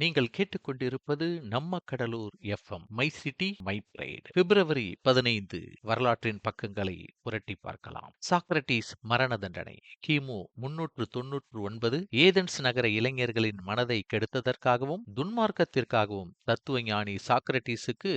நீங்கள் கேட்டுக்கொண்டிருப்பது நம்ம Cuddalore FM my city my pride. பிப்ரவரி பதினைந்து வரலாற்றின் பக்கங்களை புரட்டி பார்க்கலாம். சாக்ரட்டிஸ் மரண தண்டனை கிமு முன்னூற்று தொன்னூற்று ஒன்பது ஏதென்ஸ் நகர இளைஞர்களின் மனதை கெடுத்ததற்காகவும் துன்மார்க்கத்திற்காகவும் தத்துவ ஞானி சாக்ரட்டிஸுக்கு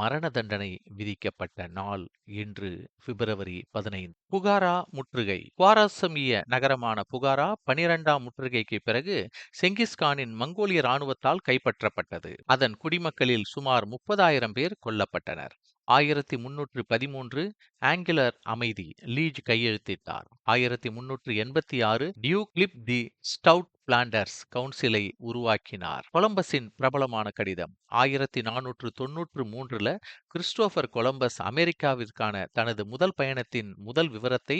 மரண தண்டனை விதிக்கப்பட்ட நாள் இன்று பிப்ரவரி பதினைந்து. புகாரா முற்றுகை குவாராசமிய நகரமான புகாரா பனிரெண்டாம் முற்றுகைக்கு பிறகு செங்கிஸ்கானின் மங்கோலிய ராணுவ இராணுவத்தால் கைப்பற்றப்பட்டது. அதன் குடிமக்களில் சுமார் முப்பதாயிரம் பேர் கொல்லப்பட்டனர். ஆயிரத்தி முன்னூற்று பதிமூன்று ஆங்கிலர் அமைதி லீஜ் கையெழுத்திட்டார். ஆயிரத்தி முன்னூற்று எண்பத்தி ஆறு டியூ கிளிப் தி ஸ்டவுட் பிளாண்டர்ஸ் கவுன்சிலை உருவாக்கினார். கொலம்பஸின் பிரபலமான கடிதம் ஆயிரத்தி நானூற்று தொன்னூற்று மூன்றுல கிறிஸ்டோபர் கொலம்பஸ் அமெரிக்காவிற்கான தனது முதல் பயணத்தின் முதல் விவரத்தை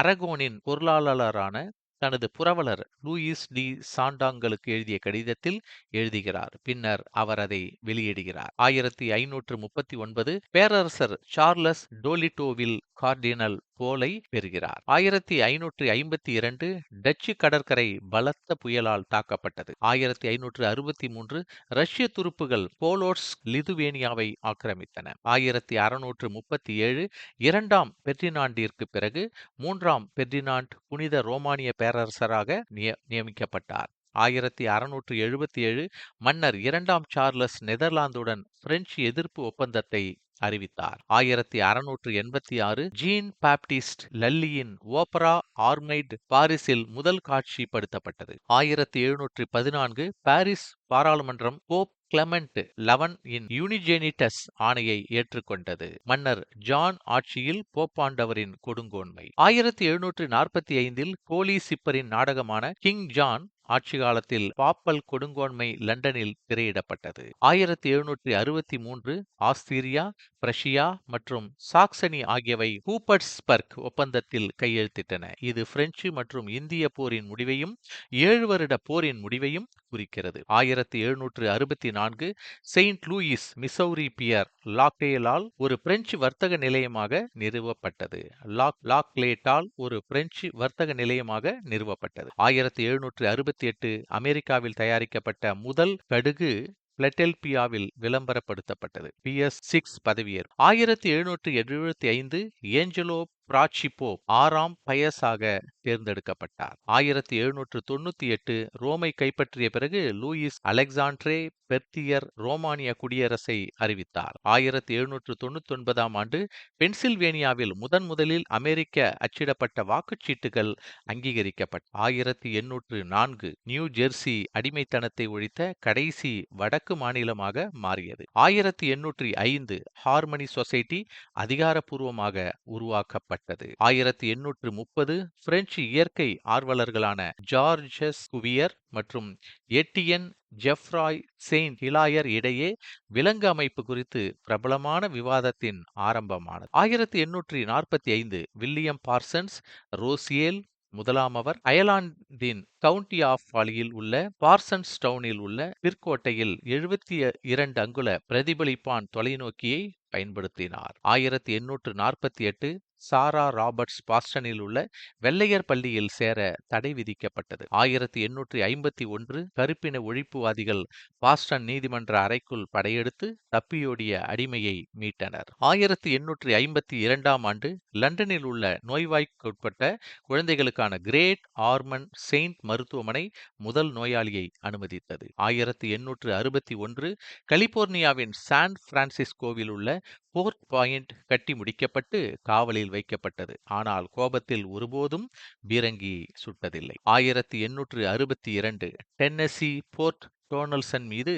அரகோனின் பொருளாளரான தனது புரவலர் லூயிஸ் டி சாண்டாங்களுக்கு எழுதிய கடிதத்தில் எழுதுகிறார். பின்னர் அவர் அதை வெளியிடுகிறார். ஆயிரத்தி ஐநூற்று முப்பத்தி ஒன்பது பேரரசர் சார்லஸ் டோலிட்டோவில் கார்டினல் போலை பெறுகிறார். ஆயிரத்தி ஐநூற்றி ஐம்பத்தி இரண்டு டச்சு கடற்கரை பலத்த புயலால் தாக்கப்பட்டது. ஆயிரத்தி ஐநூற்று அறுபத்தி மூன்று ரஷ்ய துருப்புகள் போலோட்ஸ் லிதுவேனியாவை ஆக்கிரமித்தன. ஆயிரத்தி அறுநூற்று முப்பத்தி ஏழு இரண்டாம் பெர்டினாண்டிற்கு பிறகு மூன்றாம் பெர்டினாண்ட் புனித ரோமானிய பேரரசராக நியமிக்கப்பட்டார். ஆயிரத்தி அறுநூற்று எழுபத்தி ஏழு மன்னர் இரண்டாம் சார்லஸ் நெதர்லாந்துடன் பிரெஞ்சு எதிர்ப்பு ஒப்பந்தத்தை அறிவித்தார். ஆயிரத்தி அறுநூற்று எண்பத்தி ஆறு ஜீன் பாப்டிஸ்ட் லல்லியின் ஓப்பரா ஆர்மைட் பாரிஸில் முதல் காட்சிப்படுத்தப்பட்டது. ஆயிரத்தி எழுநூற்றி பதினான்கு பாரிஸ் பாராளுமன்றம் போப் கிளமெண்ட் லெவன் இன் யூனிஜெனிட்டஸ் ஆணையை ஏற்றுக்கொண்டது. மன்னர் ஜான் ஆட்சியில் போப்பாண்டவரின் கொடுங்கோன்மை. ஆயிரத்தி எழுநூற்று நாற்பத்தி ஐந்தில் கோலி சிப்பரின் நாடகமான கிங் ஜான் ஆட்சி காலத்தில் பாப்பல் கொடுங்கோன்மை லண்டனில் திரையிடப்பட்டது. ஆயிரத்தி எழுநூற்றி அறுபத்தி மூன்று ஆஸ்திரியா பிரஷியா மற்றும் சாக்சனி ஆகியவை ஹூப்பர்ஸ்பர்க் ஒப்பந்தத்தில் கையெழுத்திட்டன. இது பிரெஞ்சு மற்றும் இந்திய போரின் முடிவையும் ஏழு வருட போரின் முடிவையும் குறிக்கிறது. ஆயிரத்தி எழுநூற்று அறுபத்தி நான்கு செயின்ட் லூயிஸ் மிசௌரி பியர் லாக்டேலால் ஒரு பிரெஞ்சு வர்த்தக நிலையமாக நிறுவப்பட்டது. லாக் லாக்லேட்டால் ஒரு பிரெஞ்சு வர்த்தக நிலையமாக நிறுவப்பட்டது. ஆயிரத்தி எழுநூற்று அறுபத்தி எட்டு அமெரிக்காவில் தயாரிக்கப்பட்ட முதல் கடுகு பிளட்டெல்பியாவில் விளம்பரப்படுத்தப்பட்டது. பி எஸ் சிக்ஸ் பதவியேற்பு. ஆயிரத்தி எழுநூற்று எழுபத்தி ஐந்து ஏஞ்சலோ பிராச்சிப்போ ஆறாம் பயஸாக தேர்ந்தெடுக்கப்பட்டார். ஆயிரத்தி எழுநூற்று தொண்ணூத்தி எட்டு ரோமை கைப்பற்றிய பிறகு லூயிஸ் அலெக்சாண்ட்ரே பெர்த்தியர் ரோமானிய குடியரசை அறிவித்தார். ஆயிரத்தி எழுநூற்று தொண்ணூத்தி ஒன்பதாம் ஆண்டு பென்சில்வேனியாவில் முதன் முதலில் அமெரிக்க அச்சிடப்பட்ட வாக்குச்சீட்டுகள் அங்கீகரிக்கப்பட்ட ஆயிரத்தி எண்ணூற்று நான்கு நியூ ஜெர்சி அடிமைத்தனத்தை ஒழித்த கடைசி வடக்கு மாநிலமாக மாறியது. ஆயிரத்தி எண்ணூற்றி ஐந்து ஹார்மனி சொசைட்டி அதிகாரப்பூர்வமாக உருவாக்கப்பட்டது. ஆயிரத்தி எண்ணூற்று முப்பது பிரெஞ்சு இயற்கை ஆர்வலர்களான ஜார்ஜஸ் குவியர் மற்றும் எட்டியன் ஜெஃப்ராய் செயின்ட் ஹிலாயர் இடையே விலங்கு அமைப்பு குறித்து பிரபலமான விவாதத்தின் ஆரம்பமானது. ஆயிரத்தி எண்ணூற்றி நாற்பத்தி ஐந்து வில்லியம் பார்சன்ஸ் ரோசியேல் முதலாம் அவர் அயர்லாந்தின் கவுண்டி ஆஃப் வாலியில் உள்ள பார்சன்ஸ் டவுனில் உள்ள பிற்கோட்டையில் எழுபத்தி இரண்டு அங்குல பிரதிபலிப்பான் தொலைநோக்கியை பயன்படுத்தினார். ஆயிரத்தி எண்ணூற்று நாற்பத்தி எட்டு சாரா ராபர்ட்ஸ் பாஸ்டனில் உள்ள வெள்ளையர் பள்ளியில் சேர தடை விதிக்கப்பட்டது. ஆயிரத்தி எண்ணூற்றி ஐம்பத்தி ஒன்று கருப்பின ஒழிப்புவாதிகள் பாஸ்டன் நீதிமன்ற அறைக்குள் படையெடுத்து தப்பியோடிய அடிமையை மீட்டனர். ஆயிரத்தி எண்ணூற்றி ஐம்பத்தி இரண்டாம் ஆண்டு லண்டனில் உள்ள நோய்வாய்க்குட்பட்ட குழந்தைகளுக்கான கிரேட் ஆர்மன் செயின்ட் மருத்துவமனை முதல் நோயாளியை அனுமதித்தது. ஆயிரத்தி எண்ணூற்று அறுபத்தி ஒன்று கலிபோர்னியாவின் சான் பிரான்சிஸ்கோவில் உள்ள போர்ட் பாயிண்ட் கட்டி முடிக்கப்பட்டு காவலில் வைக்கப்பட்டது. ஆனால் கோபத்தில் ஒருபோதும் பீரங்கி சுட்டதில்லை. ஆயிரத்தி எண்ணூற்று அறுபத்தி இரண்டு டென்னசி போர்ட் டோனல்சன் மீது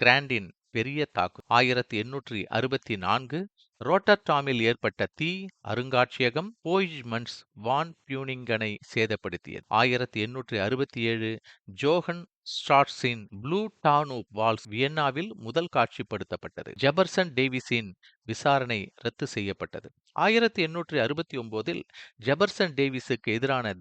கிராண்டின் பெரிய தாக்கு ஆயிரத்தி எண்ணூற்றி அறுபத்தி நான்கு ரோட்டர்டாமில் ஏற்பட்ட தீ அருங்காட்சியகம் போய்மன்ஸ் வான் பியூனிங்கனை சேதப்படுத்தியது. ஆயிரத்தி எண்ணூற்றி அறுபத்தி ஏழு ஜோஹன் ஸ்டார்ட்ஸின் ப்ளூ டானு வால்ஸ் வியன்னாவில் முதல் காட்சிப்படுத்தப்பட்டது. ஜெபர்சன் டேவிஸின் விசாரணை ரத்து செய்யப்பட்டது. ஆயிரத்தி எண்ணூற்றி அறுபத்தி ஒன்பதில் ஜெபர்சன் டேவிஸுக்கு எதிரான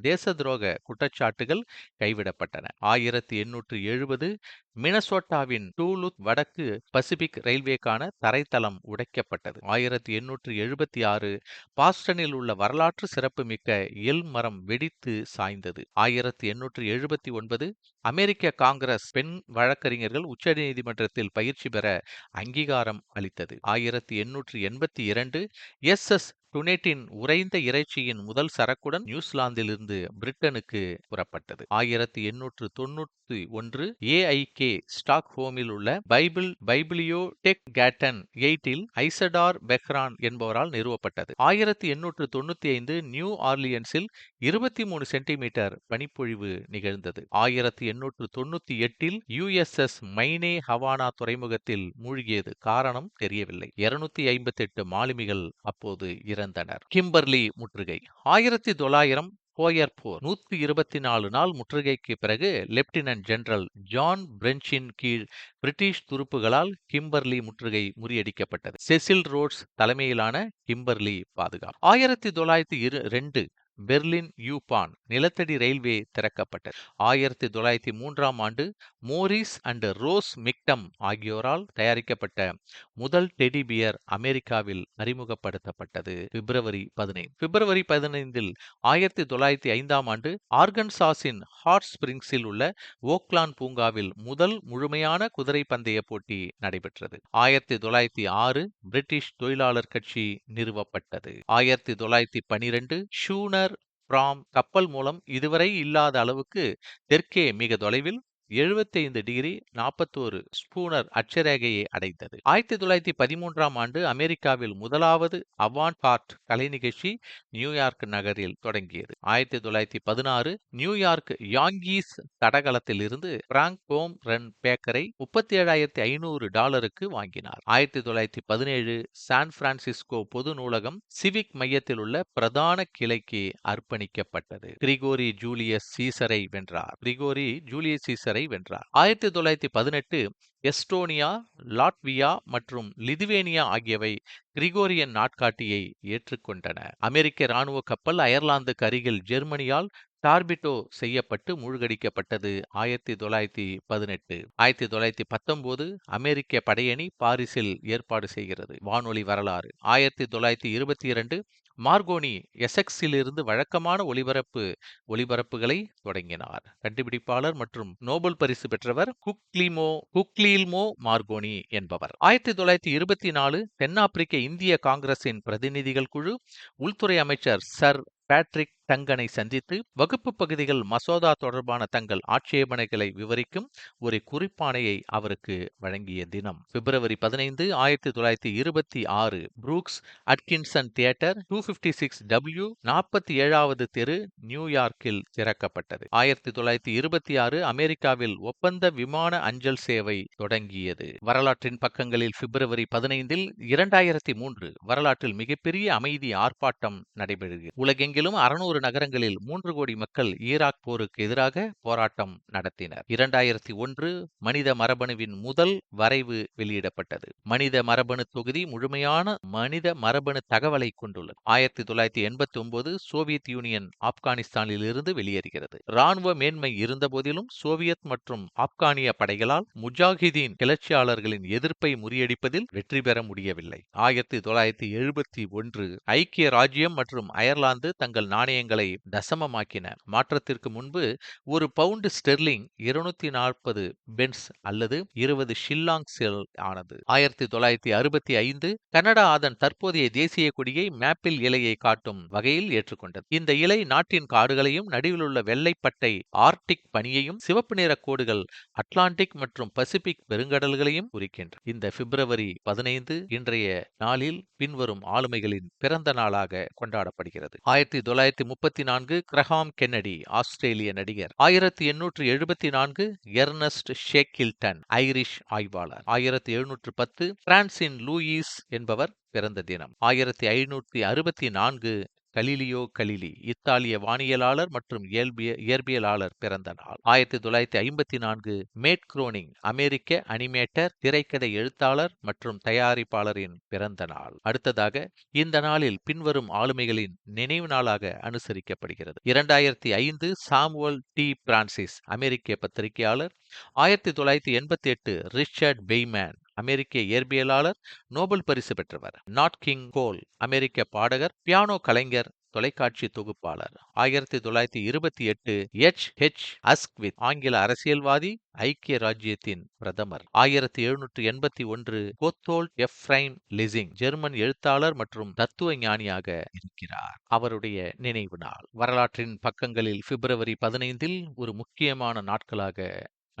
தேச துரோக குற்றச்சாட்டுகள் கைவிடப்பட்டன. ஆயிரத்தி எண்ணூற்றி எழுபது மினசோட்டாவின் டூலுத் வடக்கு பசிபிக் ரயில்வேக்கான தரைத்தளம் உடைக்கப்பட்டது. ஆயிரத்தி எண்ணூற்றி எழுபத்தி ஆறு பாஸ்டனில் உள்ள வரலாற்று சிறப்புமிக்க எல் மரம் வெடித்து சாய்ந்தது. ஆயிரத்தி எண்ணூற்றி எழுபத்தி ஒன்பது அமெரிக்க காங்கிரஸ் பெண் வழக்கறிஞர்கள் உச்சநீதிமன்றத்தில் பயிற்சி பெற அங்கீகாரம் அளித்தது. ஆயிரத்தி எண்ணூற்று எண்பத்தி இரண்டு எஸ் எஸ் டுனேட்டின் உறைந்த இறைச்சியின் முதல் சரக்குடன் நியூசிலாந்திலிருந்து பிரிட்டனுக்கு புறப்பட்டது. ஆயிரத்தி எண்ணூற்று தொன்னூற்றி ஒன்று ஏஐகே ஸ்டாக்ஹோமில் உள்ள பைபிள் பைபிளியோ டெக் கேட்டன் எயிட்டில் ஐசடார் பெஹ்ரான் என்பவரால் நிறுவப்பட்டது. ஆயிரத்தி எண்ணூற்று தொண்ணூத்தி ஐந்து நியூ ஆர்லியன்ஸில் இருபத்தி மூணு சென்டிமீட்டர் பனிப்பொழிவு நிகழ்ந்தது. ஆயிரத்தி எண்ணூற்று தொண்ணூத்தி எட்டில் யுஎஸ்எஸ் மைனே ஹவானா துறைமுகத்தில் மூழ்கியது. காரணம் தெரியவில்லை. இருநூத்தி ஐம்பத்தி எட்டு மாலுமிகள் அப்போது இறந்தனர். கிம்பர்லி முற்றுகை. ஆயிரத்தி தொள்ளாயிரம் போயர் போர் நூத்தி இருபத்தி நாலு நாள் முற்றுகைக்கு பிறகு லெப்டினன்ட் ஜெனரல் ஜான் பிரெஞ்சின் கீழ் பிரிட்டிஷ் துருப்புகளால் கிம்பர்லி முற்றுகை முறியடிக்கப்பட்டது. செசில் ரோட்ஸ் தலைமையிலான கிம்பர்லி பாதுகாப்பு. ஆயிரத்தி தொள்ளாயிரத்தி இரு ரெண்டு பெர்லின் யூபான் நிலத்தடி ரயில்வே திறக்கப்பட்டது. ஆயிரத்தி தொள்ளாயிரத்தி மூன்றாம் ஆண்டு மோரிஸ் அண்ட் ரோஸ் மிக்டம் ஆகியோரால் தயாரிக்கப்பட்ட முதல் டெடி பியர் அமெரிக்காவில் அறிமுகப்படுத்தப்பட்டது. பிப்ரவரி பதினைந்து. பிப்ரவரி பதினைந்தில் ஆயிரத்தி தொள்ளாயிரத்தி ஐந்தாம் ஆண்டு ஆர்கன்சாஸின் ஹாட் ஸ்பிரிங்ஸில் உள்ள ஓக்லான் பூங்காவில் முதல் முழுமையான குதிரை பந்தய போட்டி நடைபெற்றது. ஆயிரத்தி தொள்ளாயிரத்தி ஆறு பிரிட்டிஷ் தொழிலாளர் கட்சி நிறுவப்பட்டது. ஆயிரத்தி தொள்ளாயிரத்தி பனிரெண்டு ஷூனர் பிராம் கப்பல் மூலம் இதுவரை இல்லாத அளவுக்கு தெற்கே மிக தொலைவில் 75 டிகிரி நாற்பத்தோரு ஸ்பூனர் அட்சரேகையை அடைந்தது. ஆயிரத்தி தொள்ளாயிரத்தி பதிமூன்றாம் ஆண்டு அமெரிக்காவில் முதலாவது அவான் பார்ட் கலை நிகழ்ச்சி நியூயார்க் நகரில் தொடங்கியது. ஆயிரத்தி தொள்ளாயிரத்தி பதினாறு நியூயார்க் யாங்கீஸ் தடகளத்தில் இருந்து பிராங்க் ஹோம் ரன் பேக்கரை முப்பத்தி ஏழாயிரத்தி ஐநூறு டாலருக்கு வாங்கினார். ஆயிரத்தி தொள்ளாயிரத்தி பதினேழு சான் பிரான்சிஸ்கோ பொது நூலகம் சிவிக் மையத்தில் உள்ள பிரதான கிளைக்கு அர்ப்பணிக்கப்பட்டது. கிரிகோரி ஜூலியஸ் சீசரை வென்றார். கிரிகோரி ஜூலியஸ் சீசரை வென்றார். ஆயிரத்தி தொள்ளாயிரத்தி பதினெட்டு எஸ்டோனியா லாட்வியா மற்றும் லிதுவேனியா ஆகியவை கிரிகோரியன் நாட்காட்டியை ஏற்றுக்கொண்டன. அமெரிக்க இராணுவ கப்பல் அயர்லாந்துக்கு அருகில் ஜெர்மனியால் டார்பிட்டோ செய்யப்பட்டு மூழ்கடிக்கப்பட்டது. ஆயிரத்தி தொள்ளாயிரத்தி பதினெட்டு ஆயிரத்தி தொள்ளாயிரத்தி பத்தொன்பது அமெரிக்க படையணி பாரிஸில் ஏற்பாடு செய்கிறது. வானொலி வரலாறு. ஆயிரத்தி தொள்ளாயிரத்தி இருபத்தி இரண்டு மார்கோனி எசெக்ஸிலிருந்து வழக்கமான ஒலிபரப்பு ஒலிபரப்புகளை தொடங்கினார். கண்டுபிடிப்பாளர் மற்றும் நோபல் பரிசு பெற்றவர் குக்லிமோ குக்லீல்மோ மார்கோனி என்பவர். ஆயிரத்தி தொள்ளாயிரத்தி இருபத்தி நாலு தென்னாப்பிரிக்க இந்திய காங்கிரசின் பிரதிநிதிகள் குழு உள்துறை அமைச்சர் சர் பேட்ரிக் டங்கனை சந்தித்து வகுப்பு பகுதிகள் மசோதா தொடர்பான தங்கள் ஆட்சேபனைகளை விவரிக்கும் ஒரு குறிப்பாணையை அவருக்கு வழங்கிய தினம். பிப்ரவரி பதினைந்து ஆயிரத்தி தொள்ளாயிரத்தி இருபத்தி ஆறு Brooks Atkinson theatre two fifty six W நாற்பத்தி ஏழாவது தெரு நியூயார்க்கில் திறக்கப்பட்டது. ஆயிரத்தி தொள்ளாயிரத்தி இருபத்தி ஆறு அமெரிக்காவில் ஒப்பந்த விமான அஞ்சல் சேவை தொடங்கியது. வரலாற்றின் பக்கங்களில் பிப்ரவரி பதினைந்தில் இரண்டாயிரத்தி மூன்று வரலாற்றில் மிகப்பெரிய அமைதி ஆர்ப்பாட்டம் நடைபெறுகிறது. உலகெங்கிலும் அறுநூறு நகரங்களில் மூன்று கோடி மக்கள் ஈராக் போருக்கு எதிராக போராட்டம் நடத்தினர். இரண்டாயிரத்தி ஒன்று மனித மரபணுவின் முதல் வரைவு வெளியிடப்பட்டது. மனித மரபணு தொகுதி முழுமையான மனித மரபணு தகவலை கொண்டுள்ளது. ஆயிரத்தி தொள்ளாயிரத்தி எண்பத்தி ஒன்பது சோவியத் யூனியன் ஆப்கானிஸ்தானில் இருந்து வெளியேறுகிறது. ராணுவ மேன்மை இருந்தபோதிலும் சோவியத் மற்றும் ஆப்கானிய படைகளால் முஜாஹிதீன் கிளர்ச்சியாளர்களின் எதிர்ப்பை முறியடிப்பதில் வெற்றி பெற முடியவில்லை. ஆயிரத்தி தொள்ளாயிரத்தி எழுபத்தி ஒன்று ஐக்கிய ராஜ்யம் மற்றும் அயர்லாந்து தங்கள் நாணயங்கள் தசமமாக்கின. மாற்றத்திற்கு முன்பு ஒரு பவுண்டு ஸ்டெர்லிங் இருநூத்தி நாற்பது பென்ஸ் அல்லது இருபது ஷில்லாங் செல் ஆனது. ஆயிரத்தி தொள்ளாயிரத்தி அறுபத்தி ஐந்து கனடா அதன் தற்போதைய தேசிய கொடியை மேப்பிள் இலையை காட்டும் வகையில் ஏற்றுக்கொண்டது. இந்த இலை நாட்டின் காடுகளையும் நடுவில் உள்ள வெள்ளைப்பட்டை ஆர்டிக் பனியையும் சிவப்பு நிற கோடுகள் அட்லாண்டிக் மற்றும் பசிபிக் பெருங்கடல்களையும் குறிக்கின்றன. இந்த பிப்ரவரி பதினைந்து இன்றைய நாளில் பின்வரும் ஆளுமைகளின் பிறந்த நாளாக கொண்டாடப்படுகிறது. ஆயிரத்தி தொள்ளாயிரத்தி முப்பத்தி நான்கு கிரஹாம் கென்னடி ஆஸ்திரேலிய நடிகர். ஆயிரத்தி எண்ணூற்று எழுபத்தி நான்கு எர்னஸ்ட் ஷேக்கில்டன் ஐரிஷ் ஆய்வாளர். ஆயிரத்தி எழுநூற்று பத்து பிரான்சின் லூயிஸ் என்பவர் பிறந்த தினம். ஆயிரத்தி ஐநூற்றி அறுபத்தி நான்கு கலிலியோ கலிலி இத்தாலிய வானியலாளர் மற்றும் இயல்பிய இயற்பியலாளர் பிறந்த நாள். ஆயிரத்தி தொள்ளாயிரத்தி ஐம்பத்தி நான்கு மேட் குரோனிங் அமெரிக்க அனிமேட்டர் திரைக்கதை எழுத்தாளர் மற்றும் தயாரிப்பாளரின் பிறந்த நாள். அடுத்ததாக இந்த நாளில் பின்வரும் ஆளுமைகளின் நினைவு நாளாக அனுசரிக்கப்படுகிறது. இரண்டாயிரத்தி ஐந்து சாமுவல் டி. பிரான்சிஸ் அமெரிக்க பத்திரிகையாளர். ஆயிரத்தி தொள்ளாயிரத்தி எண்பத்தி எட்டு ரிச்சர்ட் பெய்மேன் அமெரிக்க இயற்பியலாளர் நோபல் பரிசு பெற்றவர். நாட் கிங் கோல் அமெரிக்க பாடகர் பியானோ கலைஞர் தொலைக்காட்சி தொகுப்பாளர். ஆயிரத்தி தொள்ளாயிரத்தி இருபத்தி எட்டு எச் ஹெச் அஸ்க்வித் ஆங்கில அரசியல்வாதி ஐக்கிய ராஜ்யத்தின் பிரதமர். ஆயிரத்தி எழுநூற்று எண்பத்தி ஒன்று கோத்தோல் எஃப்ரைம் லிசிங் ஜெர்மன் எழுத்தாளர் மற்றும் தத்துவ ஞானியாக இருக்கிறார். அவருடைய நினைவு நாள். வரலாற்றின் பக்கங்களில் பிப்ரவரி பதினைந்தில் ஒரு முக்கியமான நாட்களாக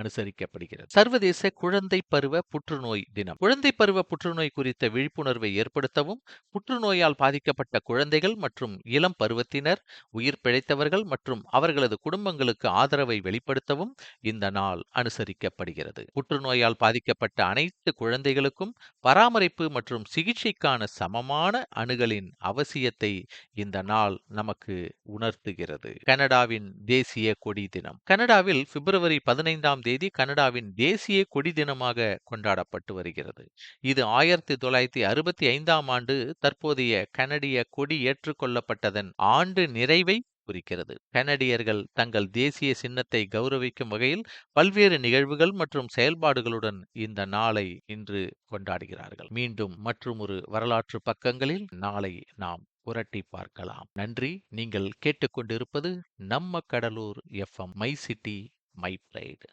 அனுசரிக்கப்படுகிறது. சர்வதேச குழந்தை பருவ புற்றுநோய் தினம். குழந்தை பருவ புற்றுநோய் குறித்த விழிப்புணர்வை ஏற்படுத்தவும் புற்றுநோயால் பாதிக்கப்பட்ட குழந்தைகள் மற்றும் இளம் பருவத்தினர் உயிர் பிழைத்தவர்கள் மற்றும் அவர்களது குடும்பங்களுக்கு ஆதரவை வெளிப்படுத்தவும் இந்த நாள் அனுசரிக்கப்படுகிறது. புற்றுநோயால் பாதிக்கப்பட்ட அனைத்து குழந்தைகளுக்கும் பராமரிப்பு மற்றும் சிகிச்சைக்கான சமமான அணுகலின் அவசியத்தை இந்த நாள் நமக்கு உணர்த்துகிறது. கனடாவின் தேசிய கொடி தினம். கனடாவில் பிப்ரவரி பதினைந்தாம் தேதி கனடாவின் தேசிய கொடி தினமாக கொண்டாடப்பட்டு வருகிறது. இது ஆயிரத்தி தொள்ளாயிரத்தி அறுபத்தி ஐந்தாம் ஆண்டு தற்போதைய கனடிய கொடி ஏற்றுக்கொள்ளப்பட்டதன் ஆண்டு நிறைவை குறிக்கிறது. கனடியர்கள் தங்கள் தேசிய சின்னத்தை கௌரவிக்கும் வகையில் பல்வேறு நிகழ்வுகள் மற்றும் செயல்பாடுகளுடன் இந்த நாளை இன்று கொண்டாடுகிறார்கள். மீண்டும் மற்றும் ஒரு வரலாற்று பக்கங்களில் நாளை நாம் புரட்டி பார்க்கலாம். நன்றி. நீங்கள் கேட்டுக்கொண்டிருப்பது நம்ம Cuddalore FM my city my pride.